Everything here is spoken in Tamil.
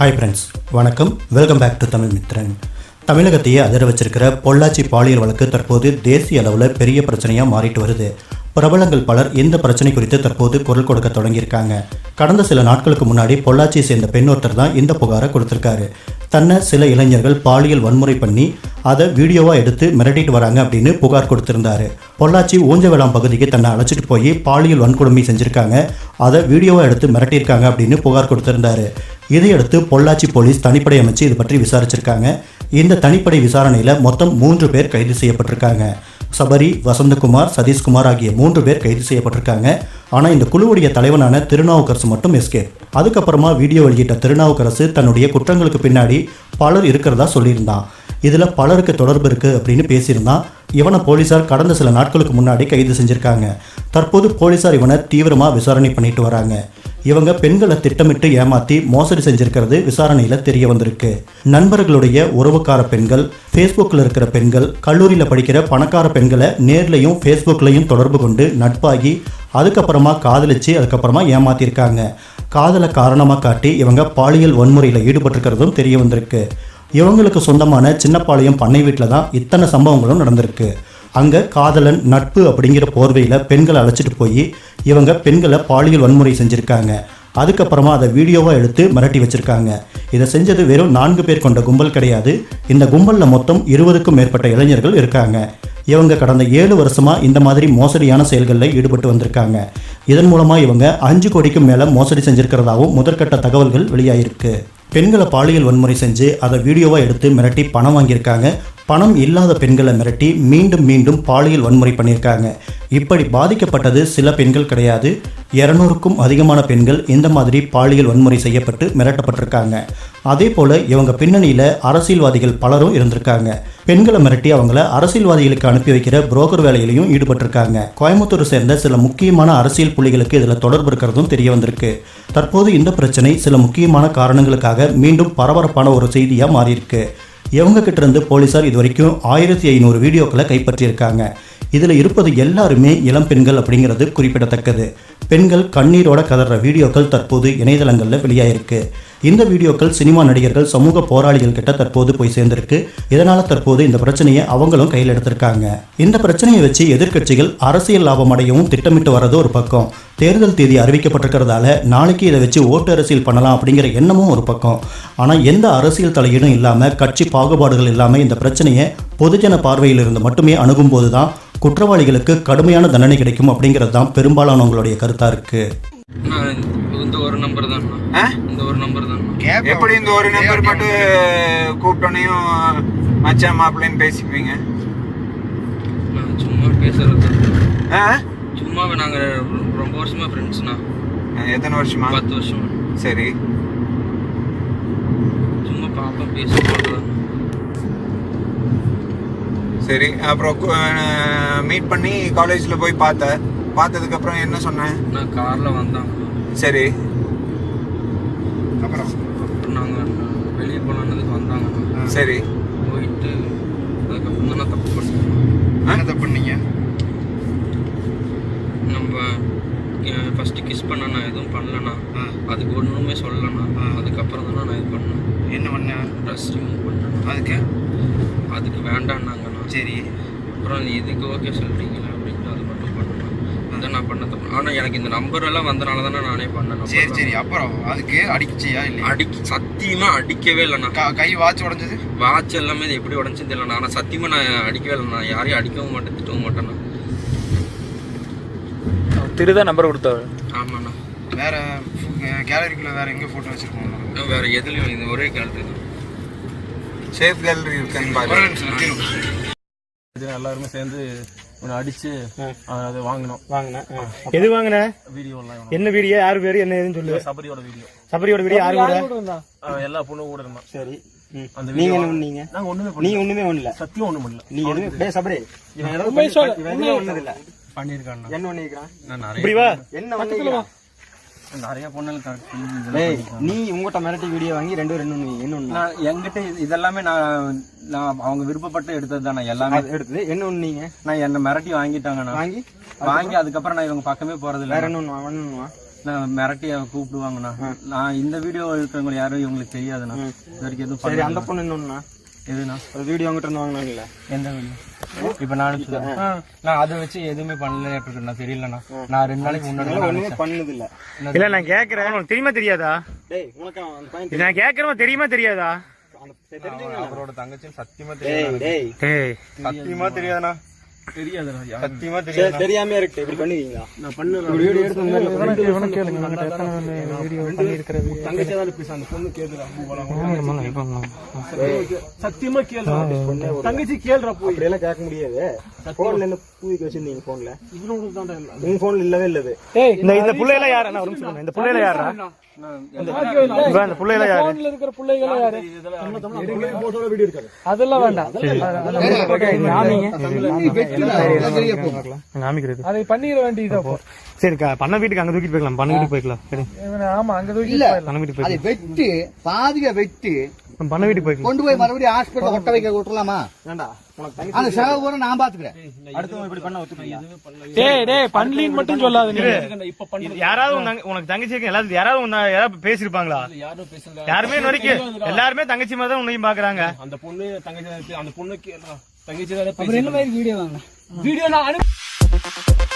ஹாய் ஃப்ரெண்ட்ஸ் வணக்கம். Welcome back to Tamil Mithran. தமிழகத்தையே அதிர வச்சிருக்கிற பொள்ளாச்சி பாலியல் வழக்கு தற்போது தேசிய அளவில் பெரிய பிரச்சனையாக மாறிட்டு வருது. பிரபலங்கள் பலர் இந்த பிரச்சனை குறித்து தற்போது குரல் கொடுக்க தொடங்கியிருக்காங்க. கடந்த சில நாட்களுக்கு முன்னாடி பொள்ளாச்சியை சேர்ந்த பெண் ஒருத்தர் தான் இந்த புகாரை கொடுத்திருக்காரு. தன்னை சில இளைஞர்கள் பாலியல் வன்முறை பண்ணி அதை வீடியோவாக எடுத்து மிரட்டிட்டு வராங்க அப்படின்னு புகார் கொடுத்திருந்தாரு. பொள்ளாச்சி ஊஞ்சவேளாம் பகுதிக்கு தன்னை அழைச்சிட்டு போய் பாலியல் வன்கொடுமை செஞ்சுருக்காங்க. அதை வீடியோவாக எடுத்து மிரட்டியிருக்காங்க அப்படின்னு புகார் கொடுத்திருந்தாரு. இதையடுத்து பொள்ளாச்சி போலீஸ் தனிப்படை அமைச்சு இது பற்றி விசாரிச்சிருக்காங்க. இந்த தனிப்படை விசாரணையில் மொத்தம் மூன்று பேர் கைது செய்யப்பட்டிருக்காங்க. சபரி வசந்தகுமார் சதீஷ்குமார் ஆகிய மூன்று பேர் கைது செய்யப்பட்டிருக்காங்க. ஆனால் இந்த குழுவுடைய தலைவனான திருநாவுக்கரசு மட்டும் எஸ்கேப் அதுக்கப்புறமா வீடியோ வெளியிட்ட திருநாவுக்கரசு தன்னுடைய குற்றங்களுக்கு பின்னாடி பலர் இருக்கிறதா சொல்லியிருந்தான். இதில் பலருக்கு தொடர்பு இருக்குது அப்படின்னு பேசியிருந்தான். இவனை போலீசார் கடந்த சில நாட்களுக்கு முன்னாடி கைது செஞ்சுருக்காங்க. தற்போது போலீசார் இவனை தீவிரமாக விசாரணை பண்ணிட்டு வராங்க. இவங்க பெண்களை திட்டமிட்டு ஏமாத்தி மோசடி செஞ்சிருக்கிறது விசாரணையில் தெரிய வந்திருக்கு. நண்பர்களுடைய உறவுக்கார பெண்கள் ஃபேஸ்புக்கில் இருக்கிற பெண்கள் கல்லூரியில் படிக்கிற பணக்கார பெண்களை நேர்லையும் ஃபேஸ்புக்லையும் தொடர்பு கொண்டு நட்பாகி அதுக்கப்புறமா காதலிச்சு அதுக்கப்புறமா ஏமாத்திருக்காங்க. காதலை காரணமாக காட்டி இவங்க பாலியல் வன்முறையில் ஈடுபட்டிருக்கிறதும் தெரிய வந்திருக்கு. இவங்களுக்கு சொந்தமான சின்னப்பாளையம் பண்ணை வீட்டில் தான் இத்தனை சம்பவங்களும் நடந்திருக்கு. அங்கே காதலன் நட்பு அப்படிங்கிற போர்வையில் பெண்களை அழைச்சிட்டு போய் இவங்க பெண்களை பாலியல் வன்முறை செஞ்சுருக்காங்க. அதுக்கப்புறமா அதை வீடியோவாக எடுத்து மிரட்டி வச்சுருக்காங்க. இதை செஞ்சது வெறும் நான்கு பேர் கொண்ட கும்பல் கிடையாது. இந்த கும்பலில் மொத்தம் இருபதுக்கும் மேற்பட்ட இளைஞர்கள் இருக்காங்க. இவங்க கடந்த ஏழு வருஷமாக இந்த மாதிரி மோசடியான செயல்களில் ஈடுபட்டு வந்திருக்காங்க. இதன் மூலமாக இவங்க அஞ்சு கோடிக்கும் மேலே மோசடி செஞ்சுருக்கிறதாகவும் முதற்கட்ட தகவல்கள் வெளியாயிருக்கு. பெண்களை பாலியல் வன்முறை செஞ்சு அதை வீடியோவாக எடுத்து மிரட்டி பணம் வாங்கியிருக்காங்க. பணம் இல்லாத பெண்களை மிரட்டி மீண்டும் மீண்டும் பாலியல் வன்முறை பண்ணியிருக்காங்க. இப்படி பாதிக்கப்பட்டது சில பெண்கள் கிடையாது. இரநூறுக்கும் அதிகமான பெண்கள் இந்த மாதிரி பாலியல் வன்முறை செய்யப்பட்டு மிரட்டப்பட்டிருக்காங்க. அதே போல் இவங்க பின்னணியில் அரசியல்வாதிகள் பலரும் இருந்திருக்காங்க. பெண்களை மிரட்டி அவங்கள அரசியல்வாதிகளுக்கு அனுப்பி வைக்கிற புரோக்கர் வேலையிலையும் ஈடுபட்டிருக்காங்க. கோயம்புத்தூர் சேர்ந்த சில முக்கியமான அரசியல் புள்ளிகளுக்கு இதில் தொடர்பு இருக்கிறதும் தெரிய வந்திருக்கு. தற்போது இந்த பிரச்சனை சில முக்கியமான காரணங்களுக்காக மீண்டும் பரபரப்பான ஒரு செய்தியாக மாறியிருக்கு. இவங்க கிட்ட இருந்து போலீசார் இது வரைக்கும் ஆயிரத்தி ஐநூறு வீடியோக்களை கைப்பற்றியிருக்காங்க. இதில் இருப்பது எல்லாருமே இளம் பெண்கள் அப்படிங்கிறது குறிப்பிடத்தக்கது. பெண்கள் கண்ணீரோட கதற வீடியோக்கள் தற்போது இணையதளங்களில் வெளியாயிருக்கு. இந்த வீடியோக்கள் சினிமா நடிகர்கள் சமூக போராளிகள் கிட்ட தற்போது போய் சேர்ந்திருக்கு. இதனால தற்போது இந்த பிரச்சனையை அவங்களும் கையில் எடுத்திருக்காங்க. இந்த பிரச்சனையை வச்சு எதிர்க்கட்சிகள் அரசியல் லாபம் அடையவும் திட்டமிட்டு வர்றது ஒரு பக்கம். தேர்தல் தேதி அறிவிக்கப்பட்டிருக்கிறதால நாளைக்கு இதை வச்சு ஓட்டு அரசியல் பண்ணலாம் அப்படிங்கிற எண்ணமும் ஒரு பக்கம். ஆனால் எந்த அரசியல் தலையீடும் இல்லாமல் கட்சி பாகுபாடுகள் இல்லாமல் இந்த பிரச்சனையை பொதுஜன பார்வையில் இருந்து மட்டுமே அணுகும்போது தான் குற்றவாளிகளுக்கு கடுமையான தண்டனை கிடைக்கும் அப்படிங்கிறது தான் பெரும்பாலானவங்களுடைய கருத்தாக இருக்குது இந்த ஒரு நம்பர் தான் ஆ? இந்த ஒரு நம்பர் தான். எப்படி இந்த ஒரு நம்பர் மட்டும் கூப்பிட்டோனையும் மச்சான் மாப்பிள்ளைன்னு பேசிப்பீங்க நான் சும்மா பேசுறது ஆ? சும்மாவே நாங்க ரொம்ப வருஷமா ஃப்ரெண்ட்ஸ்ண்ணா எத்தனை வருஷமா? பத்து வருஷம். சரி. சும்மா பாப்பா பேசுறது சரி அப்புறம் மீட் பண்ணி காலேஜ்ல போய் பார்த்த. பார்த்ததுக்கு அப்புறம் என்ன சொன்னேன் நான் கார்ல வந்தாங்க சரி. அப்புறம் நாங்க வெளியே போனதுக்கு வந்தாங்க. சரி. போயிட்டு அதுக்கப்புறம் தான் நான் தப்பு பண்ணேன் என்ன தப்பு பண்ணீங்க? நம்ம ஃபர்ஸ்ட் கிஸ் பண்ண நான் எதுவும் பண்ணலண்ணா. அதுக்கு ஒன்றுமே சொல்லலண்ணா. அதுக்கப்புறம் தானே நான் இது பண்ணேன். என்ன பண்ண? ட்ரெஸ் ரிமூவ் பண்ணேன் அதுக்கு? அதுக்கு வேண்டான்னாங்கண்ணா சரி. அப்புறம் இதுக்கு ஓகே சொல்லிட்டீங்களா அப்படின்ட்டு அது மட்டும் பண்ணேன் அதான் நான் பண்ண தப்பு ஆனால் எனக்கு இந்த நம்பர் எல்லாம் வந்தனால தானே நானே பண்ணேன் சரி சரி. அப்புறம் அதுக்கு அடிச்சியா இல்லையா? அடி சத்தியமா அடிக்கவே இல்லைண்ணா க- கை வாட்ச் உடைஞ்சது? வாட்ச் எல்லாமே இது எப்படி உடஞ்சுன்னு தெரியல. ஆனால் சத்தியமா நான் அடிக்கவே இல்லைண்ணா யாரையும் அடிக்கவும் மாட்டேன் திட்டவும் மாட்டேண்ணா திருதான் நம்பர் கொடுத்தவர் ஆமாண்ணா. வேற கேலரிக்குள்ள வேற எங்க போட்டோ வச்சிருக்கோம். வேற எதுலையும் இது ஒரே தான். சேஃப் கேலரி இருக்குன்னு ஒரே பாரு நிமிஷம். நிறுத்திடும். எல்லாருமே சேர்ந்து ஒன்று அடிச்சு அதை வாங்கினோம். வாங்கினேன். எது வாங்கின? என்ன வீடியோ? யார் பேரு? என்ன ஏதுன்னு சொல்லு. சபரியோட வீடியோ. சபரியோட வீடியோ யாரு கூட? எல்லா பொண்ணும் கூட சரி. அந்த நீங்க என்ன பண்ணீங்க? நாங்க ஒண்ணுமே நீ பண்ணல ஒண்ணுமே பண்ணல சத்தியம் ஒண்ணும் பண்ணல. நீ எதுவுமே டேய் சபரி. இவன் பண்ணி- இல்ல பண்ணியிருக்கான் என்ன பண்ணிருக்கான் நான் நிறைய என்ன பண்ணிருக்கான் நிறைய பொண்ணுகள் கரெக்ட் பண்ணி டேய் நீ உங்ககிட்ட மிரட்டி வீடியோ வாங்கி ரெண்டு ரெண்டு ஒண்ணு நான் என்கிட்ட இது- இதெல்லாமே நான் நான் அவங்க விருப்பப்பட்டு எடுத்தது தானே எல்லாமே எடுத்தது. என்ன ஒண்ணு நீங்க? நான் என்ன மிரட்டி வாங்கிட்டாங்கண்ணா வாங்கி? வாங்கி அதுக்கப்புறம் நான் இவங்க பக்கமே போறது இல்ல. வேற ஒண்ணு நான் மிரட்டி அவ கூப்பிடுவாங்கண்ணா நான். இந்த வீடியோ இருக்கிறவங்க யாரும் இவங்களுக்கு தெரியாதுண்ணா இது வரைக்கும் எதுவும் அந்த பொண்ணு இன்னொன்னா எதுண்ணா ஒரு வீடியோ அங்கிட்ட இருந்து வாங்கினாங்கல்ல. எந்த வீடியோ? இப்ப நான் நான் அதை வச்சு எதுவுமே பண்ணல இருக்குண்ணா தெரியலண்ணா. நான் ரெண்டு நாளைக்கு முன்னாடி. பண்ணது இல்ல இல்ல நான் கேக்குறேன். உனக்கு தெரியுமா தெரியாதா? நான் கேக்குறவன் தெரியுமா தெரியாதா? அவரோட தங்கச்சி சத்தியமா டேய் சத்தியமா தெரியாதுண்ணா. தெரியாம இருக்கு. இப்படி பண்ணுவீங்களா நான் பண்ணுறேன் வீடியோ எடுத்து அந்த மாதிரி தங்கச்சி தான் பேச அந்த பொண்ணு கேக்குறா சத்தியமா கேளுடா. தங்கச்சி கேளுடா போய். இப்படி எல்லாம் கேட்க முடியாது. போன்ல என்ன பூவிக்கு வச்சிருந்தீங்க போன்ல? உங்க போன்ல இல்லவே இல்லது. இந்த இந்த புள்ளையில யாரு? நான் ஒரு நிமிஷம் சொல்றேன். இந்த புள்ளையில யாரா இந்த புள்ளையில யாரு? காமிக்கிறது. அதை பண்ணிட வேண்டியதா போ சரிக்கா பண்ண வீட்டுக்கு அங்க தூக்கிட்டு போய்க்கலாம். பண்ண வீட்டுக்கு போய்க்கலாம். சரி. ஆமா அங்க தூக்கி இல்ல பண்ண வீட்டுக்கு அதை போய்க்கலாம். வெட்டு பாதிக வெட்டு பண்ண வீட்டுக்கு போய்க்கலாம். கொண்டு போய் மறுபடியும் ஹாஸ்பிட்டல் ஒட்ட வைக்க விட்டுலாமா வேண்டா உனக்கு அந்த செலவு கூட நான் பாத்துக்கிறேன் அடுத்தவங்க இப்படி பண்ண ஒத்துப்பீங்க டேய் டேய் பண்ணலின்னு மட்டும் சொல்லாத நீ. இது யாராவது உனக்கு தங்கச்சி இருக்கு எல்லாரும் யாராவது உன்னை யாராவது பேசிருப்பாங்களா? யாருமே வரைக்கும் எல்லாருமே தங்கச்சி மாதிரி தான் உன்னையும் பாக்குறாங்க அந்த பொண்ணு தங்கச்சி அந்த பொண்ணு தங்கச்சி தான் என்ன மாதிரி வீடியோ வாங்க வீடியோ நான் அனுப்பி